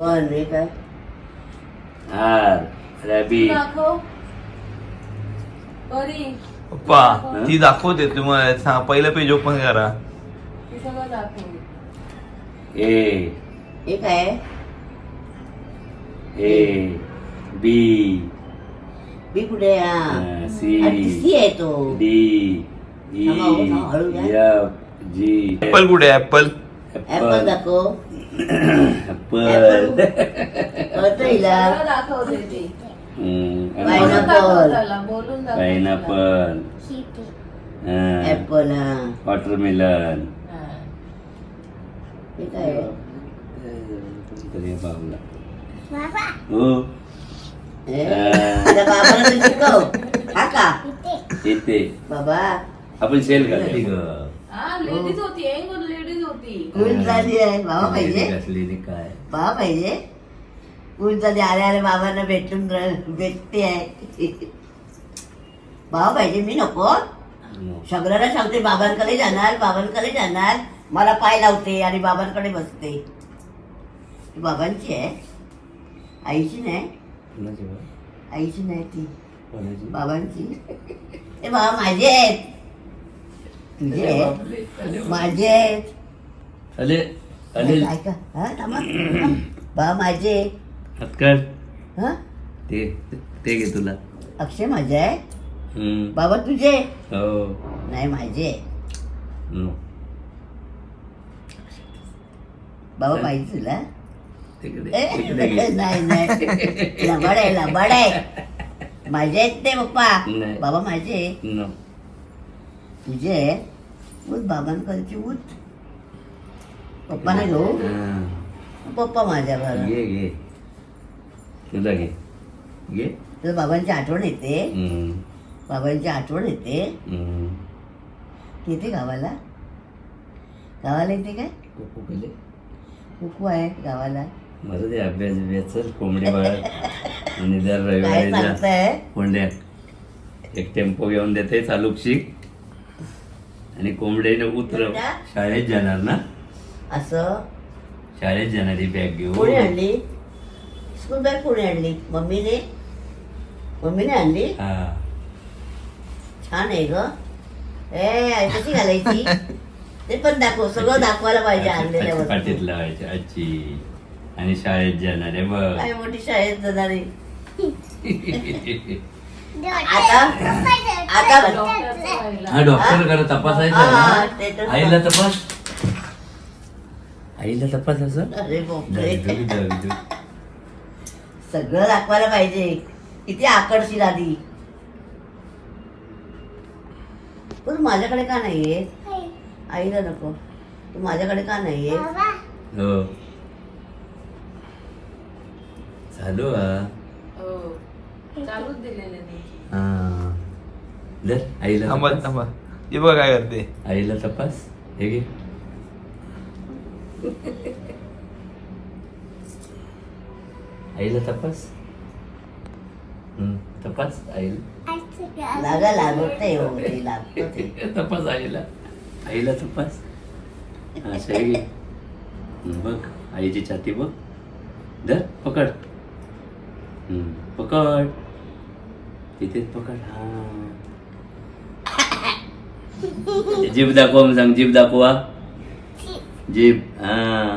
पण हे काय? R rabbit. दाखव. परी. पप्पा ती दाखवते तुम्हाला सांग पहिलं पेज ओपन करा. सगळं दाखव. ए. हे काय? ए बी. बी कुठे हा सी. सी आहे तो. डी ई थांबा, हो, थांबा, हळू द्या. F G. ऍपल कुठे ऍपल ऍपल दाखव. ऍपल कळतं हिला सगळं दाखवते ती Pineapple. बोलून दाखव त्याला बोलून दाखव पायनॅपल ऍपल हा वॉटरमेलन हा. हे काय आहे? हो हे? आता बाबाला तर शिकव हा का येते बाबा आपण सेल करतो हा लेडीज होती एक लेडीज होती कूल झाली आहे बाबा पाहिजे घातलेली काय बाबा पाहिजे झाली आले आले बाबांना भेटून र- भेटते आहे बाबा पाहिजे मी नको सगळ्यांना सांगते बाबांकडे जाणार बाबांकडे जाणार मला पाय लावते आणि बाबांकडे बसते ती बाबांची आहे आईची नाही आईची नाही ती बाबांची ए बाबा माझे आहेत तुझे आहेत माझे आहेत अले अले. ऐका. हा थांबा. थांब. बाबा माझे. हत्कर. हा? ते ते घे तुला. अक्षय माझे आहे? हम्म. बाबा तुझे? हो. नाही माझे. बाबा पाहिजे तुला. तिकडे ए, तिकडे घे. नाही नाही. लबाड आहे लबाड आहे. माझे आहेत ते पप्पा. नाही. बाबा माझे. नो. तुझे उठ बाबांकडची उठ. पप्पाने घेऊ हा. पप्पा माझ्या बरं घे घे तुला घे. घे. तर बाबांची आठवण येते. बाबांची आठवण येते. येते गावाला? गावाला येते काय? कुकू केले कुकू आहे गावाला. माझं ते अभ्यास बिभ्यास कोंबडी बाळ. आणि दर रविवारी जा. सांगताय? कोंड्या. एक टेम्पो घेऊन देते चालूक शिक आणि कोंबड्याने उतर? शाळेत जाणार ना? असं? शाळेत जाणारी बॅग कोणी घेऊन आणली? स्कूल बॅग कोणी आणली? मम्मीने? मम्मीने आणली? हा. छान आहे ग. ए कशी घालायची? ते पण दाखव सगळं दाखवायला पाहिजे आणलेल्या पाठीत वस्तू. लावायची आजी आणि शाळेत जाणार आहे बघ. काय मोठी शाळेत जाणारी आता? आता. हा डॉक्टर करा तपासायचं हा, ते तर- आईला तपास. आईला तपास असं? अरे बापरे. सगळं दाखवायला पाहिजे. किती आकर्षील आधी. पण माझ्याकडे का नाहीये? आईला नको. तू माझ्याकडे का नाहीये? हो. चालू हा. हो. चालूच दिलेले नाही हा. धर, आईला थांबा. थांबा. हे बघ काय करते? आईला तपास. हे घे. आईला तपास तपास आईला लागा लागत नाही हो ते लागतं ते तपास आईला आईला तपास हम्म, बघ आईची छाती बघ धर पकड हम्म, पकड तिथेच पकड हा जीभ दाखवा मग सांग जीभ दाखवा जीभ हा.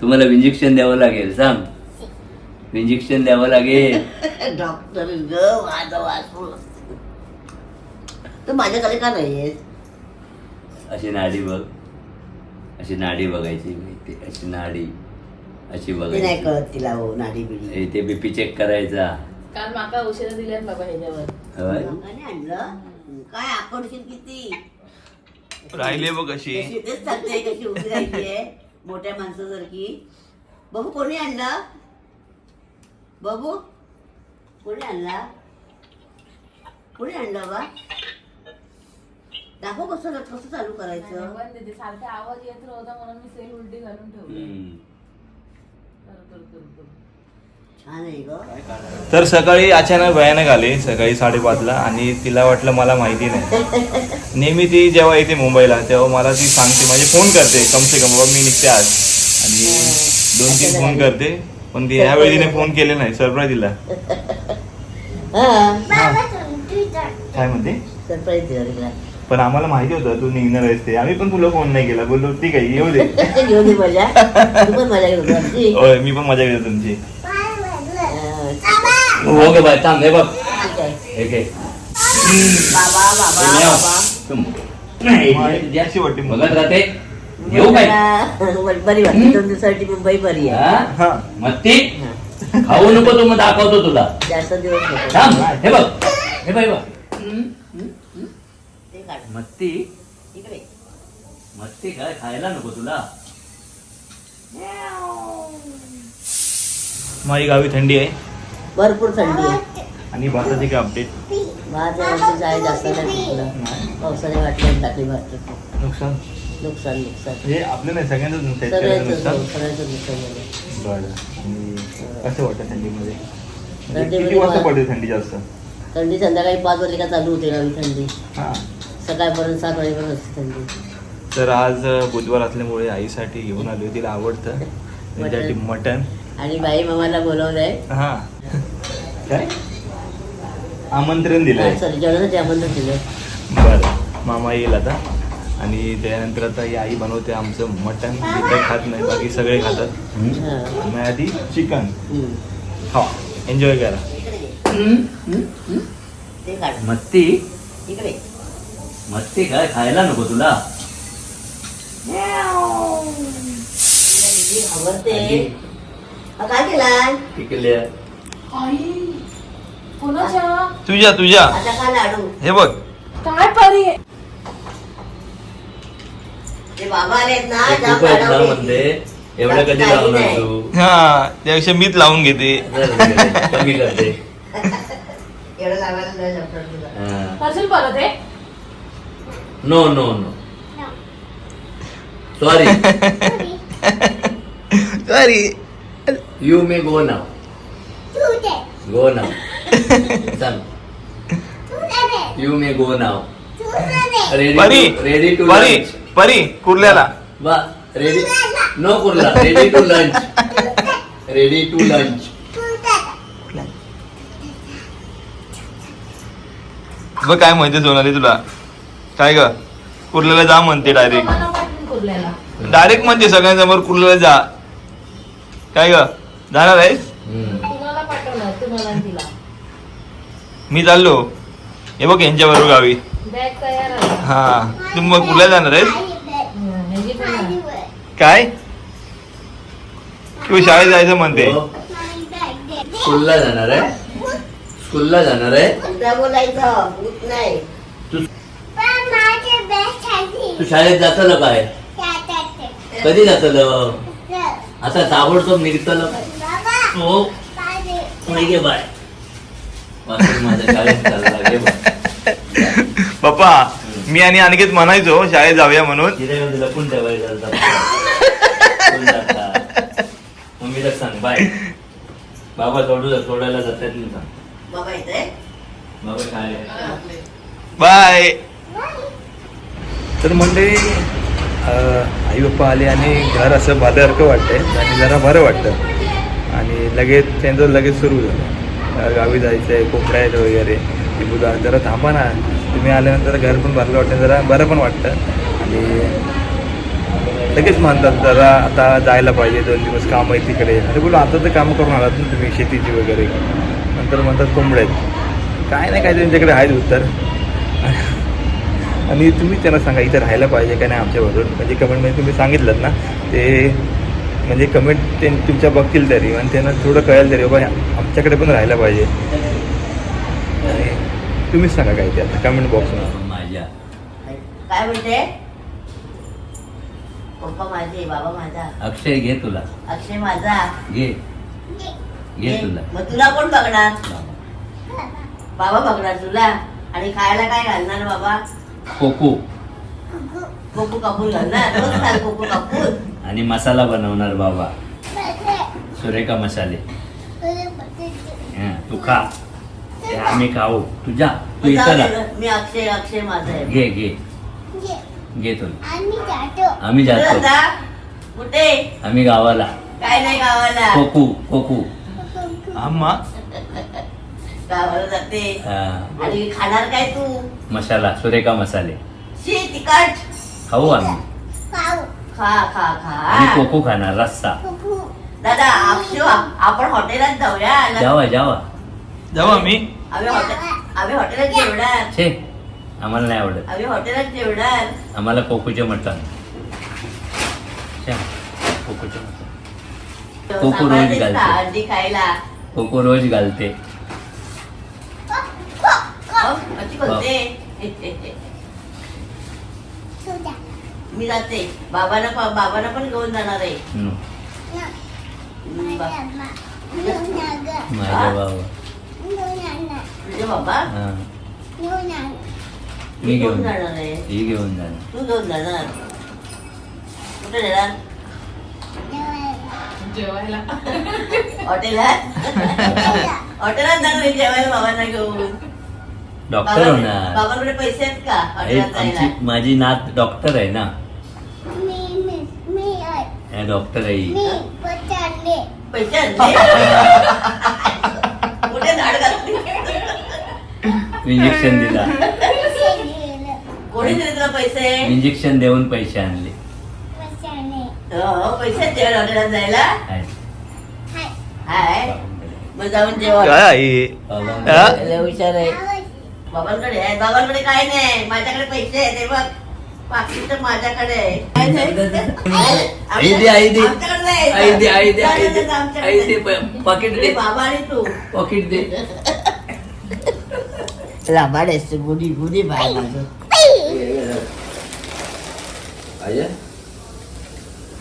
तुम्हाला इंजेक्शन द्यावं लागेल सांग. इंजेक्शन द्यावं लागेल. डॉक्टर ग माझं वाचू तू माझ्याकडे का नाहीये अशी नाडी बघ. अशी नाडी बघायची ती अशी नाडी. अशी ते नाही बघायची कळत तिला हो नाडी बिडी. हे ते बीपी चेक करायचा. काल माका औषधं दिल्यात बाबा ह्याच्यावर. होय? लोकांनी आणलं. काय आकर्षण किती? राहिले बघ अशी. कशी तेच सांगते कशी उभी राहिलीये मोठ्या माणसासारखी. बघू कोणी आणलं? बघू. कोणी आणला? कोणी आणलं बा? दाखव कसं कसं चालू करायचं. सारखा आवाज येत होता म्हणून मी सेल उलटी घालून ठेवली. हम्म. कर, कर, कर, कर. तर सकाळी अचानक भयानक आले सकाळी साडेपाचला आणि तिला वाटलं मला माहिती नाही. नेहमी ती जेव्हा येते मुंबईला तेव्हा मला ती सांगते म्हणजे फोन करते कम से कम बाबा मी निघते आज. आणि दोन तीन फोन करते पण ती ह्यावेळी तिने फोन केले नाही सरप्राईज दिला. हा. काय म्हणते? सरप्राईज दिला तिला. पण आम्हाला माहिती होतं तू निघणार आहेस ते. आम्ही पण तुला फोन नाही केला. बोललो ठीक आहे येऊ दे. दे मजा. मी पण मजा घेतो तुमची. ओके बाय थांब हे बघ आहे बाबा बाबा हे बाबा नाही, वाटते बघत राहते घेऊ काय बरी वाटते दोन दिवसासाठी मुंबई बरी आहे हा? हा खाऊ नको तो मग दाखवतो तुला जास्त दिवस नको थांब हे बघ हे बघ हे बघ ते काढ मत्ती इकडे मत्ती काय खायला नको तुला माझी गावी थंडी आहे भरपूर थंडी आहे. आणि भाताची काय अपडेट भात जाय जास्त नाही पिकलं पावसाने वाटलं टाकली भात नुकसान? नुकसान नुकसान. हे आपलं नाही सगळ्यांचंच नुकसान शेतकऱ्याचं सगळ्यांचं नुकसान. सगळ्यांचं नुकसान झालं. बरं. आणि कसं वाटतं थंडीमध्ये? म्हणजे थंडीमध्ये किती वाजता मला- पडते थंडी जास्त? थंडी संध्याकाळी पाच वाजले का चालू होते गावी थंडी. हा. सकाळपर्यंत सात वाजेपर्यंत असते थंडी. तर आज बुधवार असल्यामुळे आईसाठी घेऊन आलो तिला आवडतं. त्याच्यासाठी मटन आणि बाई मामाला बोलवलंय. हा. काय? आमंत्रण दिलंय. सॉरी जेवणासाठी आमंत्रण दिलं बरं मामा येईल आता. आणि त्यानंतर आता ही आई बनवते आमचं मटन जे काही खात नाही बाकी सगळे खातात? हा. मग आधी चिकन. हा एन्जॉय करा? ते काढ. मत्ती? इकडे. मत्ती काय खायला नको तुला. आवडते आणि काय केला पिकल्या आई कोणाच्या तुझ्या तुझ्या आता काय लाडू. हे बघ. काय परी? ते बाबा आलेत ना ते जाम खूप आहेत ना लाडू. म्हणते घेतली. एवढं कधी लावणार. तू. हा त्यापेक्षा मीच लावून घेते. जर कमी करते. एवढं लावायला नाही जमणार तुला. करशील परत हे no no no sorry sorry you may go now go now चल you may go now ready Pari ready to Pari lunch Pari कुर्ल्याला बा ready no Kurla ready to lunch ready to lunch बघ काय म्हणते सोनाली तुला. काय ग? कुर्ल्याला जा म्हणते डायरेक्ट मला पाठवून कुर्ल्याला. डायरेक्ट म्हणते सगळ्यांसमोर कुर्ल्याला जा. काय ग? जाणार आहेस पाठवणार तुम्हाला आणि तिला मी चाललो. हे बघ यांच्या बरोबर गावी. बॅग तयार आहे. हा. तू मग कुर्ल्याला जाणार आहेस. काय? तू शाळेत जायचं म्हणते. स्कूलला जाणार आहे. स्कूलला जाणार आहे. तू तू शाळेत जातल काय? कधी जातल? आता ताबडतोब निघतल. हो. बाय वासरू माझ्या शाळेत चालला गे बाय पप्पा मी आणि आणखीच म्हणायचो शाळेत जाऊया म्हणून. लपून ठेवायचं मम्मीला सांग बाय. बाबा सोडू सोडायला जातात नाही सांग बाबा येते बाबा काय बाय. तर मंडळी आई बाप्पा आले आणि घर असं भाल्यासारखं वाटतंय आणि जरा बरं वाटतं. आणि लगेच त्यांचं लगेच सुरू झालं. गावी जायचं आहे कोकड्या वगैरे ती बुधा जरा थांबा ना. तुम्ही आल्यानंतर घर पण भरलं वाटतं जरा बरं पण वाटतं. आणि लगेच म्हणतात जरा आता जायला पाहिजे दोन दिवस कामं आहे तिकडे. अरे बोलू आता तर कामं करून आलात ना तुम्ही शेतीची वगैरे. नंतर म्हणतात कोंबड्या आहेत. काय नाही काय त्यांच्याकडे आहेत उत्तर. आणि तुम्ही त्यांना सांगा इथं राहायला पाहिजे का नाही आमच्याबरोबर म्हणजे कमेंटमध्ये तुम्ही सांगितलं ना ते म्हणजे कमेंट ते तुमच्या बघतील तरी आणि त्यांना थोडं कळेल तरी बाबा आमच्याकडे पण राहायला पाहिजे. तुम्हीच सांगा काय ते आता कमेंट बॉक्समध्ये माझ्या. काय म्हणते? पप्पा माझे बाबा माझा. अक्षय घे तुला. अक्षय माझा. घे. घे. तुला. मग तुला कोण बघणार? बाबा. बघणार तुला. आणि खायला काय घालणार बाबा? कोको कोकू कापून घालणार. रोज खाल कोकू कापून आणि मसाला बनवणार बाबा. सुरेखा मसाले. हं, तू खा. ते आम्ही खाऊ. तुझ्या तू इथं राह. ना, मी अक्षय अक्षय माझा आहे. घे घे. घे. तुला. आम्ही जातो? कुठे? आम्ही गावाला. काय नाही गावाला. कोकू कोकू. आम्हा गावाला जाते. हा. आणि खाणार काय तू? मसाला सुरेखा मसाले. शी तिखट. खाऊ आम्ही खा खा आणि खा कोकू खाणार रस्सा दादा आपशिव आपण हॉटेलात जाऊया ना. जावा जावा जाऊ आम्ही आम्ही हॉटेल आम्ही हॉटेलात जेवणार छे आम्हाला नाही आवडत आम्ही हॉटेलात जेवणार आम्हाला कोकूचे मटण छे, कोकूचे मटण कोको रोज सांभाळतेस का घालते. अंडी खायला कोको रोज घालते हो, अशी बोलते मी जाते. बाबांना पण बाबांना पण घेऊन जाणार आहे. माझ्या बाबा. तुझे बाबा? हा. मी मी घेऊन घेऊन जाणार आहे. ही घेऊन जाणार. तू घेऊन जाणार. कुठे जाणार जेवायला. हॉटेलात? हॉटेलात जाणार आहे जेवायला बाबांना घेऊन. डॉक्टर बाबा- होणार. बाबांकडे पैसे आहेत का? आई, हॉटेलात जायला? आमची माझी नात डॉक्टर आहे ना. हे डॉक्टर आहे पैसे आणले कुठे झाड घातली इंजेक्शन दिला कोणी दिले तुला पैसे इंजेक्शन देऊन पैसे आणले हो, पैसे जायला. हाय मग जाऊन जेवण काय आई बाबांकडे- हा? लय हुशार आहे बाबांकडे आहे बाबांकडे काय नाही माझ्याकडे पैसे आहे ते बघ पाकिट तर माझ्याकडे आहे. दे आई दे. आई दे आई दे. आई पाकिट बाबा आणि तू. पॉकेट दे. लाभाड असते गुडी गुडी बाय माझं.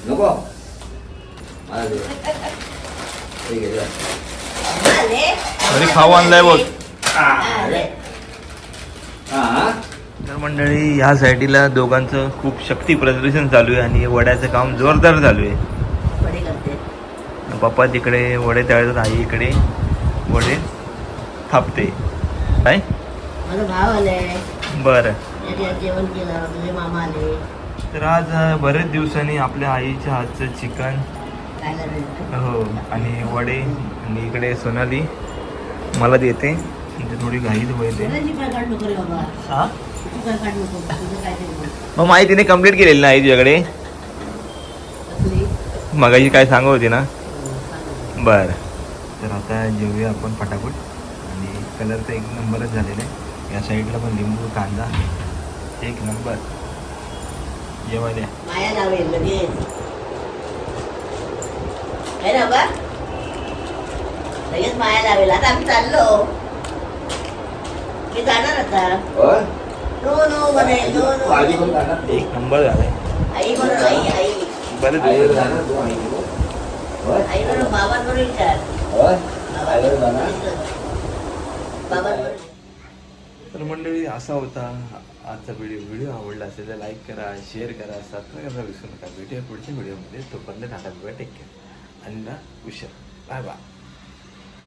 नको. घरी खाऊ आणलाय बघ. मंडळी ह्या साईडला दोघांचं खूप शक्ती प्रदर्शन चालू आहे आणि वड्याचं काम जोरदार चालू आहे. पप्पा तिकडे वडे तळतात आई इकडे वडे थापते. काय? बरं. तर आज बरेच दिवसांनी आपल्या आईच्या हातचं चिकन हो आणि वडे आणि इकडे सोनाली. मला देते. म्हणजे थोडी घाईच होते मग माहितीने कंप्लीट केलेली ना आई तुझ्याकडे मगाशी काय सांगत होती ना? सांग. बर. तर आता जेवूया आपण फटाफट. आणि कलर तर एक नंबरच झालेला. आहे या साईडला पण लिंबू कांदा एक नंबर जेवायला या. माया लावेल लगेच माया लावेल आता आम्ही चाललो. मी जाणार आता. एक नंबर झालाय आई म्हणून आई आई बरं तर मंडळी असा होता आजचा व्हिडिओ व्हिडिओ आवडला असेल तर लाईक करा शेअर करा सबस्क्राईब करायला विसरू नका भेटूया पुढच्या व्हिडिओमध्ये तोपर्यंत टाटा टेक केअर आणि उशा बाय बाय